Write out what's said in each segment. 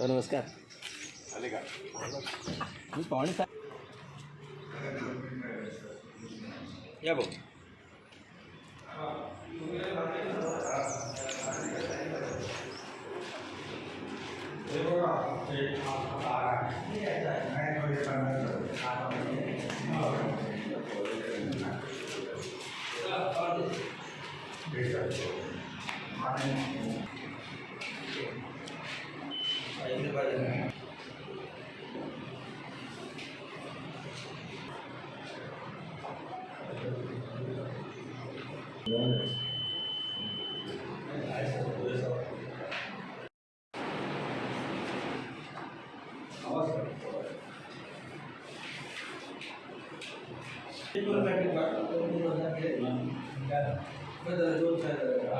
हो नमस्कार. मी पाहुणे सा या भाऊ. garden. Yeah. Yeah.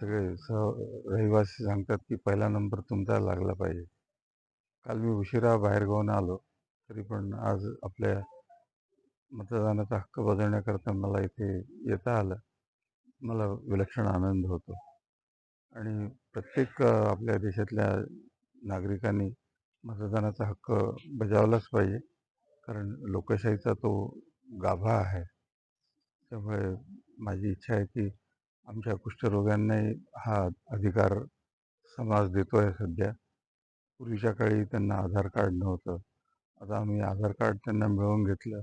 सगळे सह रहिवासी सांगतात की पहिला नंबर तुमचा लागला पाहिजे. काल मी उशिरा बाहेरगावानं आलो तरी पण आज आपल्या मतदानाचा हक्क बजावण्याकरता मला इथे येता आलं. मला विलक्षण आनंद होतो. आणि प्रत्येक आपल्या देशातल्या नागरिकांनी मतदानाचा हक्क बजावलाच पाहिजे. कारण लोकशाहीचा तो गाभा आहे. त्यामुळे माझी इच्छा आहे की आमच्या कुष्ठरोग्यांनाही हा अधिकार समाज देतो आहे सध्या. पूर्वीच्या काळी त्यांना आधार कार्ड नव्हतं. आता आम्ही आधार कार्ड त्यांना मिळवून घेतलं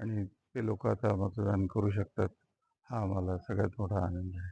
आणि ते लोक आता मतदान करू शकतात. हा आम्हाला सगळ्यात मोठा आनंद आहे.